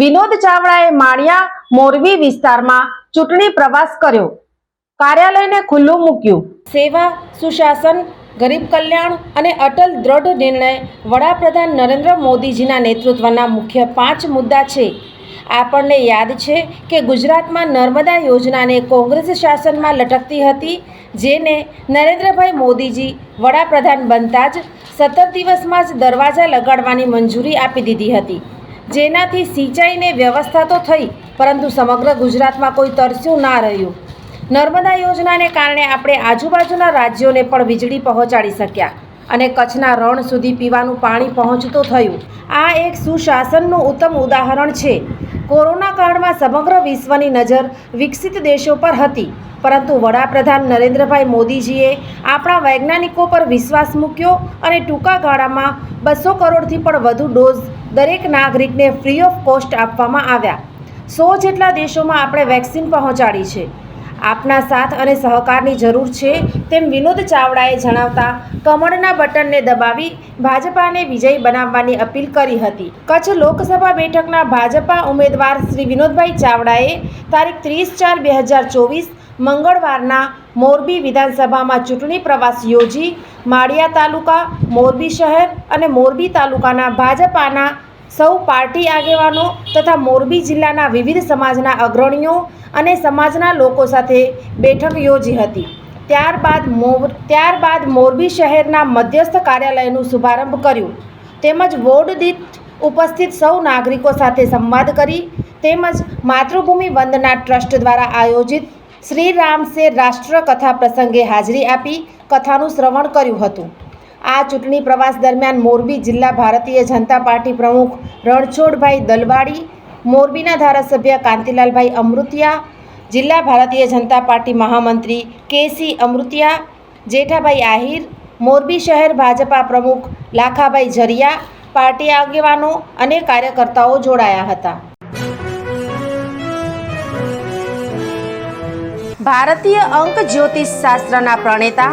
Vinod ચાવડાએ માળિયા મોરબી વિસ્તારમાં ચૂંટણી પ્રવાસ કર્યો. કાર્યાલયને ખુલ્લું મૂક્યું. સેવા, સુશાસન, ગરીબ કલ્યાણ અને અટલ દ્રઢ નિર્ણય વડાપ્રધાન નરેન્દ્ર મોદીજીના નેતૃત્વના મુખ્ય પાંચ મુદ્દા છે. આપણને યાદ છે કે ગુજરાતમાં નર્મદા યોજનાને કોંગ્રેસ શાસનમાં લટકતી હતી, જેને નરેન્દ્રભાઈ મોદીજી વડાપ્રધાન બનતા જ સત્તર દિવસમાં જ દરવાજા લગાડવાની મંજૂરી આપી દીધી હતી. જેનાથી સિંચાઈને વ્યવસ્થા તો થઈ, પરંતુ સમગ્ર ગુજરાતમાં કોઈ તરસ્યું ના રહ્યું. નર્મદા યોજનાને કારણે આપણે આજુબાજુના રાજ્યોને પણ વીજળી પહોંચાડી શક્યા અને કચ્છના રણ સુધી પીવાનું પાણી પહોંચતું થયું. આ એક સુશાસનનું ઉત્તમ ઉદાહરણ છે. કોરોના કાળમાં સમગ્ર વિશ્વની નજર વિકસિત દેશો પર હતી, પરંતુ વડાપ્રધાન નરેન્દ્રભાઈ મોદીજીએ આપણા વૈજ્ઞાનિકો પર વિશ્વાસ મૂક્યો અને ટૂંકા ગાળામાં બસો કરોડથી પણ વધુ ડોઝ દરેક નાગરિકને ફ્રી ઓફ કોસ્ટ આપવામાં આવ્યા. સો જેટલા દેશોમાં આપણે વેક્સિન પહોંચાડી છે. આપના સાથ અને સહકારની જરૂર છે તેમ વિનોદ ચાવડાએ જણાવતા, કમળના બટનને દબાવી ભાજપાને વિજયી બનાવવાની અપીલ કરી હતી. કચ્છ લોકસભા બેઠકના ભાજપા ઉમેદવાર શ્રી વિનોદભાઈ ચાવડાએ તારીખ ત્રીસ ચાર બે હજાર ચોવીસ મંગળવારના મોરબી વિધાનસભામાં ચૂંટણી પ્રવાસ યોજી, માળિયા તાલુકા, મોરબી શહેર અને મોરબી તાલુકાના ભાજપાના સૌ પાર્ટી આગેવાનો તથા મોરબી જિલ્લાના વિવિધ સમાજના અગ્રણીઓ અને સમાજના લોકો સાથે બેઠક યોજી હતી. ત્યારબાદ મોર, ત્યારબાદ મોરબી શહેરના મધ્યસ્થ કાર્યાલયનું શુભારંભ કર્યું. તેમજ વોર્ડ દીઠ ઉપસ્થિત સૌ નાગરિકો સાથે સંવાદ કરી. તેમજ માતૃભૂમિ વંદના ટ્રસ્ટ દ્વારા આયોજિત શ્રી રામસે રાષ્ટ્રકથા રાષ્ટ્ર કથા પ્રસંગે હાજરી આપી કથાનું શ્રવણ કર્યું હતું. આ ચૂંટણી પ્રવાસ દરમિયાન મોરબી જિલ્લા ભારતીય જનતા પાર્ટી પ્રમુખ રણછોડભાઈ દલવાડી, મોરબીના ધારાસભ્ય કાંતિલાલભાઈ અમૃતિયા, જિલ્લા ભારતીય જનતા પાર્ટી મહામંત્રી કેસી અમૃતિયા, જેઠાભાઈ આહિર, મોરબી શહેર ભાજપા પ્રમુખ લાખાભાઈ ઝરિયા, પાર્ટી આગેવાનો અને કાર્યકર્તાઓ જોડાયા હતા. ભારતીય અંક જ્યોતિષ શાસ્ત્રના પ્રણેતા